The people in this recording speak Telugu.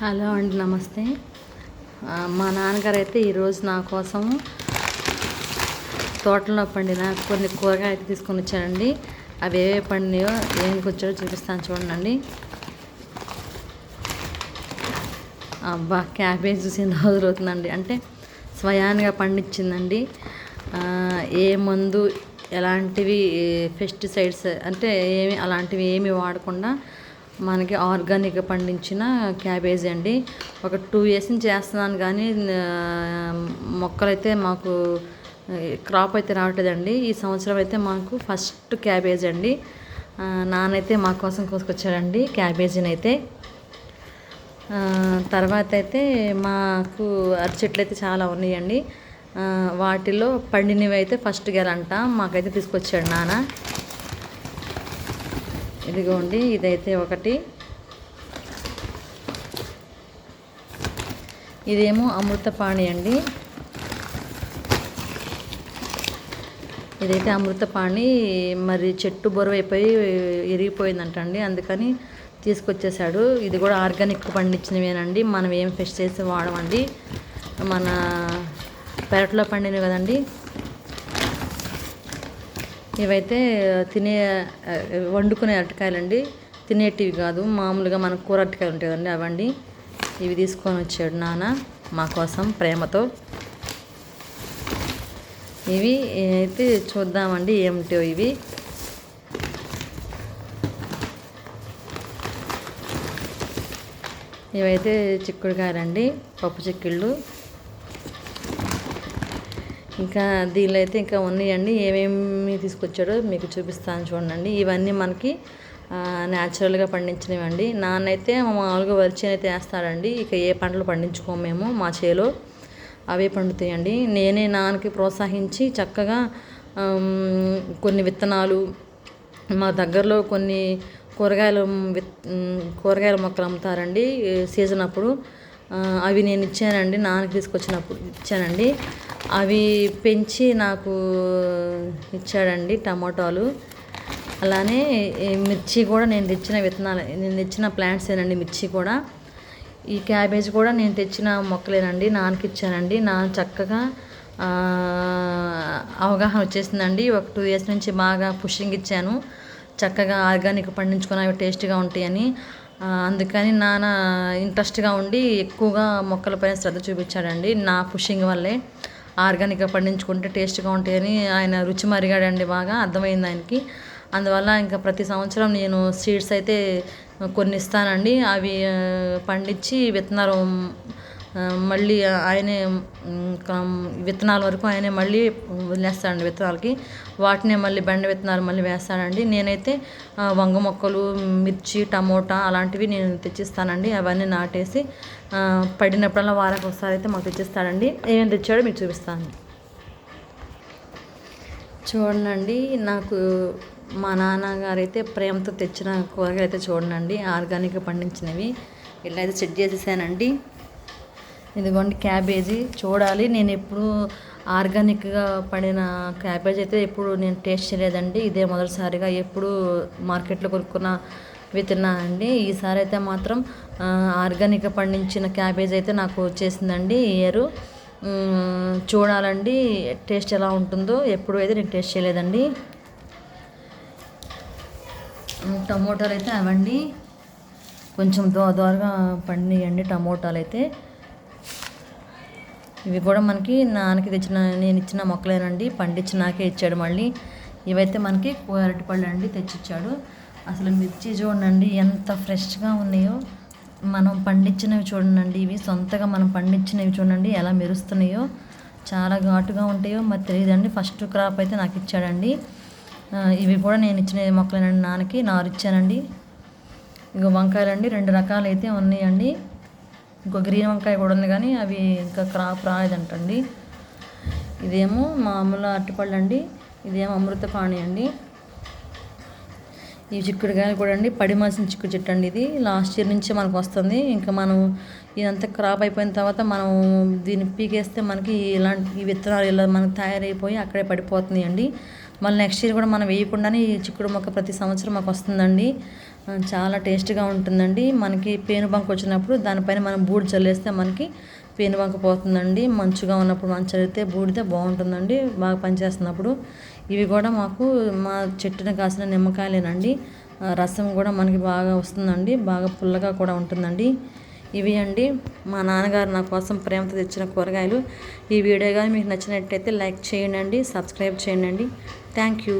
హలో అండి నమస్తే. మా నాన్నగారు అయితే ఈరోజు నా కోసం తోటలో పండిన కొన్ని కూరగాయలు తీసుకొని వచ్చారండి. అవి ఏవే పండినాయో ఏం వచ్చాడో చూపిస్తాను చూడండి అబ్బా క్యాబేజ్ చూసి రోజులు అవుతుందండి. అంటే స్వయాన్గా పండించిందండి. ఏ మందు ఎలాంటివి పెస్టిసైడ్స్ అంటే ఏమి అలాంటివి ఏమి వాడకుండా మనకి ఆర్గానిక్ పండించిన క్యాబేజీ అండి. ఒక టూ ఇయర్స్ నుంచి చేస్తున్నాను కానీ మొక్కలైతే మాకు క్రాప్ అయితే రావట్లేదండి. ఈ సంవత్సరం అయితే మాకు ఫస్ట్ క్యాబేజ్ అండి. నానైతే మా కోసం కోసుకొచ్చాడండి క్యాబేజీని అయితే. తర్వాత అయితే మాకు అరచెట్లు అయితే చాలా ఉన్నాయండి. వాటిలో పండినవి అయితే ఫస్ట్ గెలంట మాకైతే తీసుకొచ్చాడు నాన్న. ఇదిగోండి ఇదైతే ఒకటి. ఇదేమో అమృతపాణి అండి. ఇదైతే అమృతపాణి మరి చెట్టు బొరవైపోయి ఇరిగిపోయిందంటండి అందుకని తీసుకొచ్చేసాడు ఇది కూడా ఆర్గానిక్ పండించినవేనండి మనం ఏం పెస్టిసైడ్స్ వాడమండి. మన పెరట్లో పండినవి కదండి. ఇవైతే తినే వండుకునే అరటికాయలండి. తినేటివి కాదు మామూలుగా మన కూర అరటికాయలు ఉంటాయి కదండి అవండి. ఇవి తీసుకొని వచ్చాడు నాన్న మా కోసం ప్రేమతో. ఇవి అయితే చూద్దామండి ఏమిటో ఇవి. ఇవైతే చిక్కుడుకాయలండి పప్పు చిక్కుళ్ళు. ఇంకా దీనిలో అయితే ఇంకా ఉన్నాయండి. ఏమేమి తీసుకొచ్చాడో మీకు చూపిస్తాను చూడండి. ఇవన్నీ మనకి న్యాచురల్గా పండించినవండి. నాన్నైతే మామూలుగా వరిచేను అయితే వేస్తాడండి ఇక ఏ పంటలు పండించుకోము మేము మా చేలో అవే పండుతాయండి. నేనే నాన్నకి ప్రోత్సహించి చక్కగా కొన్ని విత్తనాలు మా దగ్గరలో కొన్ని కూరగాయలు విత్ కూరగాయల మొక్కలు అమ్ముతారండి. సీజన్ అప్పుడు అవి నేను ఇచ్చానండి నాన్నకి తీసుకొచ్చినప్పుడు ఇచ్చానండి. అవి పెంచి నాకు ఇచ్చాడండి టమాటాలు. అలానే మిర్చి కూడా నేను తెచ్చిన విత్తనాలు నేను తెచ్చిన ప్లాంట్స్ ఏనండి మిర్చి కూడా. ఈ క్యాబేజ్ కూడా నేను తెచ్చిన మొక్కలేనండి నాన్నకి ఇచ్చానండి. నాన్న చక్కగా అవగాహన వచ్చేసిందండి. ఒక టూ ఇయర్స్ నుంచి బాగా పుషింగ్ ఇచ్చాను. చక్కగా ఆర్గానిక్ పండించుకొని అవి టేస్ట్గా ఉంటాయని. అందుకని నాన్న ఇంట్రెస్ట్గా ఉండి ఎక్కువగా మొక్కలపైన శ్రద్ధ చూపించాడండి. నా పుషింగ్ వల్లే ఆర్గానిక్గా పండించుకుంటే టేస్ట్గా ఉంటాయని ఆయన రుచి మరిగాడండి బాగా అర్థమైంది ఆయనకి. అందువల్ల ఇంకా ప్రతి సంవత్సరం నేను సీడ్స్ అయితే కొన్ని ఇస్తానండి అవి పండించి విత్తనాలు మళ్ళీ ఆయనే విత్తనాల వరకు ఆయనే మళ్ళీ వదిలేస్తాడండి విత్తనాలకి. వాటినే మళ్ళీ బెండ విత్తనాలు మళ్ళీ వేస్తాడండి. నేనైతే వంగ మొక్కలు మిర్చి టమోటా అలాంటివి నేను తెచ్చిస్తానండి. అవన్నీ నాటేసి పడినప్పుడల్లా వారానికి ఒకసారి అయితే మాకు తెచ్చిస్తాడండి. ఏమేమి తెచ్చాడో మీకు చూపిస్తాను. చూడండి నాకు మా నాన్నగారు అయితే ప్రేమతో తెచ్చిన కూరగాయలు అయితే చూడండి ఆర్గానిక్గా పండించినవి. ఇలా అయితే సెట్ చేసేసానండి. ఇదిగోండి క్యాబేజీ చూడాలి. నేను ఎప్పుడు ఆర్గానిక్గా పడిన క్యాబేజ్ అయితే ఎప్పుడు నేను టేస్ట్ చేయలేదండి. ఇదే మొదటిసారిగా ఎప్పుడు మార్కెట్లో కొనుక్కున్న తిన్నానండి ఈసారి అయితే మాత్రం ఆర్గానిక్ ఆర్గానిక్గా పండించిన క్యాబేజ్ అయితే నాకు వచ్చేసిందండి ఇయరు. ఇయర్ చూడాలండి టేస్ట్ ఎలా ఉంటుందో. ఎప్పుడు అయితే నేను టేస్ట్ చేయలేదండి. టమోటాలు అయితే అవండి. కొంచెం దో దోరగా పండియండి టమోటాలు అయితే. ఇవి కూడా మనకి నాన్నకి తెచ్చిన నేను ఇచ్చిన మొక్కలేనండి. పండించి నాకే ఇచ్చాడు మళ్ళీ. ఇవైతే మనకి అరటిపళ్ళు అండి తెచ్చిచ్చాడు. అసలు మిర్చి చూడండి ఎంత ఫ్రెష్గా ఉన్నాయో. మనం పండించినవి చూడండి ఇవి. సొంతగా మనం పండించినవి చూడండి ఎలా మెరుస్తున్నాయో. చాలా ఘాటుగా ఉంటాయో మరి తెలియదండి. ఫస్ట్ క్రాప్ అయితే నాకు ఇచ్చాడండి. ఇవి కూడా నేను ఇచ్చిన మొక్కలేనండి నాన్నకి. నారు ఇచ్చానండి. ఇగో వంకాయలండి రెండు రకాలు అయితే ఉన్నాయండి. ఇంకో గ్రీన్ వంకాయ కూడా ఉంది కానీ అవి ఇంకా క్రాప్ రాలేదంటండి. ఇదేమో మామూలు అరటిపళ్ళు అండి ఇదేమో అమృతపాణి అండి. ఈ చిక్కుడుకాయలు కూడా అండి పడి మాసిన చిక్కుడు చెట్టు అండి ఇది. లాస్ట్ ఇయర్ నుంచి మనకు వస్తుంది. ఇంకా మనం ఇదంతా క్రాప్ అయిపోయిన తర్వాత మనం దీన్ని పీకేస్తే మనకి ఇలాంటి ఈ విత్తనాలు ఇలా మనకు తయారైపోయి అక్కడే పడిపోతున్నాయి అండి మళ్ళీ నెక్స్ట్ ఇయర్ కూడా మనం వేయకుండానే ఈ చిక్కుడు మొక్క ప్రతి సంవత్సరం మాకు వస్తుందండి. చాలా టేస్ట్గా ఉంటుందండి. మనకి పేను బంక వచ్చినప్పుడు దానిపైన మనం బూడి చల్లేస్తే మనకి పేనుబంక పోతుందండి. మంచుగా ఉన్నప్పుడు మనం చల్లితే బూడితే బాగుంటుందండి. బాగా పనిచేస్తున్నప్పుడు. ఇవి కూడా మాకు మా చెట్టున కాసిన నిమ్మకాయలేనండి. రసం కూడా మనకి బాగా వస్తుందండి. బాగా పుల్లగా కూడా ఉంటుందండి. ఇవి అండి. మా నాన్నగారు నా కోసం ప్రేమతో తెచ్చిన కూరగాయలు. ఈ వీడియో కానీ మీకు నచ్చినట్టయితే లైక్ చేయండి సబ్స్క్రైబ్ చేయండి. Thank you.